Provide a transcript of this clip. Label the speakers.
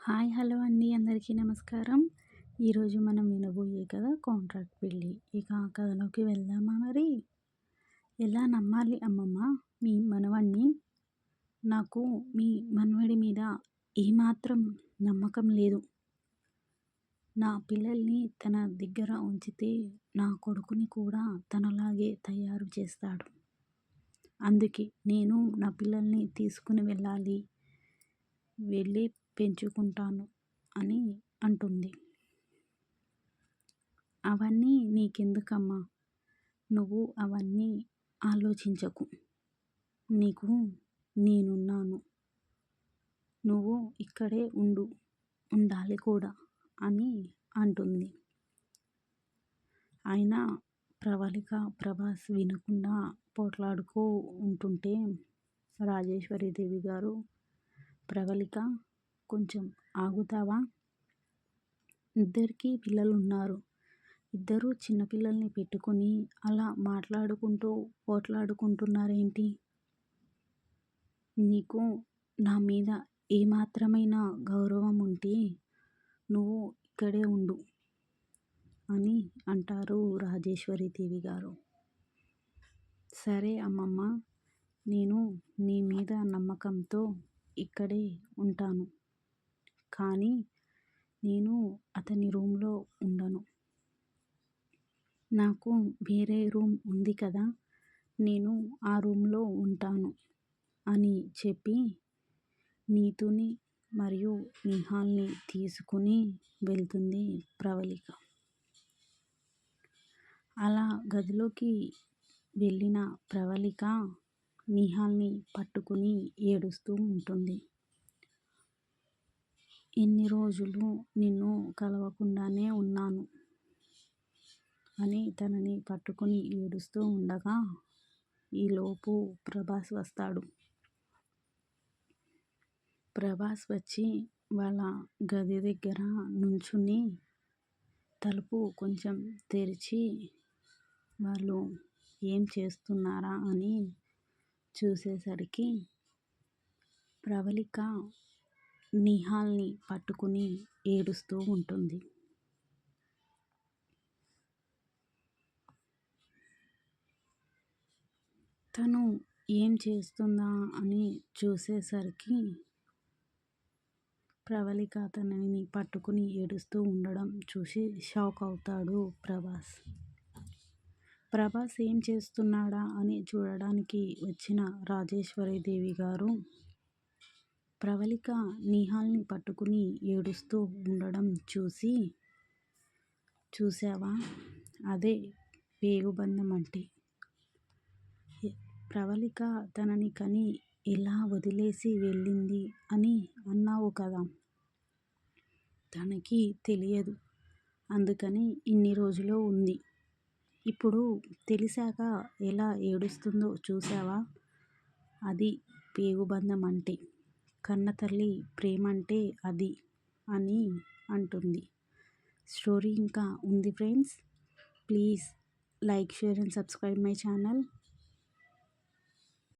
Speaker 1: Hi hello అండి. అందరికీ నమస్కారం. ఈరోజు మనం వినబోయే కదా కాంట్రాక్ట్ పెళ్ళి. ఇక ఆ కథలోకి వెళ్దామా మరి? ఎలా నమ్మాలి అమ్మమ్మ? మీ మనవణ్ణి? నాకు మీ మనవడి మీద ఏమాత్రం నమ్మకం లేదు. నా పిల్లల్ని తన దగ్గర ఉంచితే నా కొడుకుని కూడా తనలాగే తయారు చేస్తాడు. అందుకే నేను నా పిల్లల్ని తీసుకుని వెళ్ళాలి. వెళ్ళి పెంచుకుంటాను అని అంటుంది. అవన్నీ నీకెందుకమ్మా? నువ్వు అవన్నీ ఆలోచించకు. నీకు నేనున్నాను. నువ్వు ఇక్కడే ఉండు ఉండాలి కూడా అని అంటుంది. అయినా ప్రవళిక ప్రభాస్ వినకుండా పోట్లాడుకో ఉంటుంటే రాజేశ్వరీదేవి గారు ప్రవళిక కొంచెం ఆగుతావా? ఇద్దరికీ పిల్లలు ఉన్నారు ఇద్దరూ చిన్నపిల్లల్ని పెట్టుకొని అలా మాట్లాడుకుంటూ పోట్లాడుకుంటున్నారేంటి? నీకు నా మీద ఏమాత్రమైన గౌరవం ఉంటే నువ్వు ఇక్కడే ఉండు అని అంటారు రాజేశ్వరి దేవి గారు సరే అమ్మమ్మ నేను నీ మీద నమ్మకంతో ఇక్కడే ఉంటాను. కానీ నేను అతని రూమ్లో ఉండను. నాకు వేరే రూమ్ ఉంది కదా నేను ఆ రూమ్లో ఉంటాను అని చెప్పి నీతుని మరియు నిహాల్ని తీసుకుని వెళ్తుంది ప్రవళిక. అలా గదిలోకి వెళ్ళిన ప్రవళిక నిహాల్ని పట్టుకుని ఏడుస్తూ ఉంటుంది. ఎన్ని రోజులు నిన్ను కలవకుండానే ఉన్నాను అని తనని పట్టుకుని ఏడుస్తూ ఉండగా ఈలోపు ప్రభాస్ వస్తాడు. ప్రభాస్ వచ్చి వాళ్ళ గది దగ్గర నుంచుని తలుపు కొంచెం తెరిచి వాళ్ళు ఏం చేస్తున్నారా అని చూసేసరికి ప్రవళిక నిహాల్ని పట్టుకుని ఏడుస్తూ ఉంటుంది. తను ఏం చేస్తుందా అని చూసేసరికి ప్రవళిక తనని పట్టుకుని ఏడుస్తూ ఉండడం చూసి షాక్ అవుతాడు ప్రభాస్. ప్రభాస్ ఏం చేస్తున్నాడా అని చూడడానికి వచ్చిన రాజేశ్వరీదేవి గారు ప్రవళిక నిహాల్ని పట్టుకుని ఏడుస్తూ ఉండడం చూసి చూసావా అదే పేగుబంధం అంటే. ప్రవళిక తనని కని ఎలా వదిలేసి వెళ్ళింది అని అన్నావు కదా. తనకి తెలియదు. అందుకని ఇన్ని రోజులు ఉంది. ఇప్పుడు తెలిసాక ఎలా ఏడుస్తుందో చూసావా అది పేగుబంధం అంటే కన్నతల్లి ప్రేమంటే అది అని అంటుంది. స్టోరీ ఇంకా ఉంది friends. Please like share and subscribe my channel.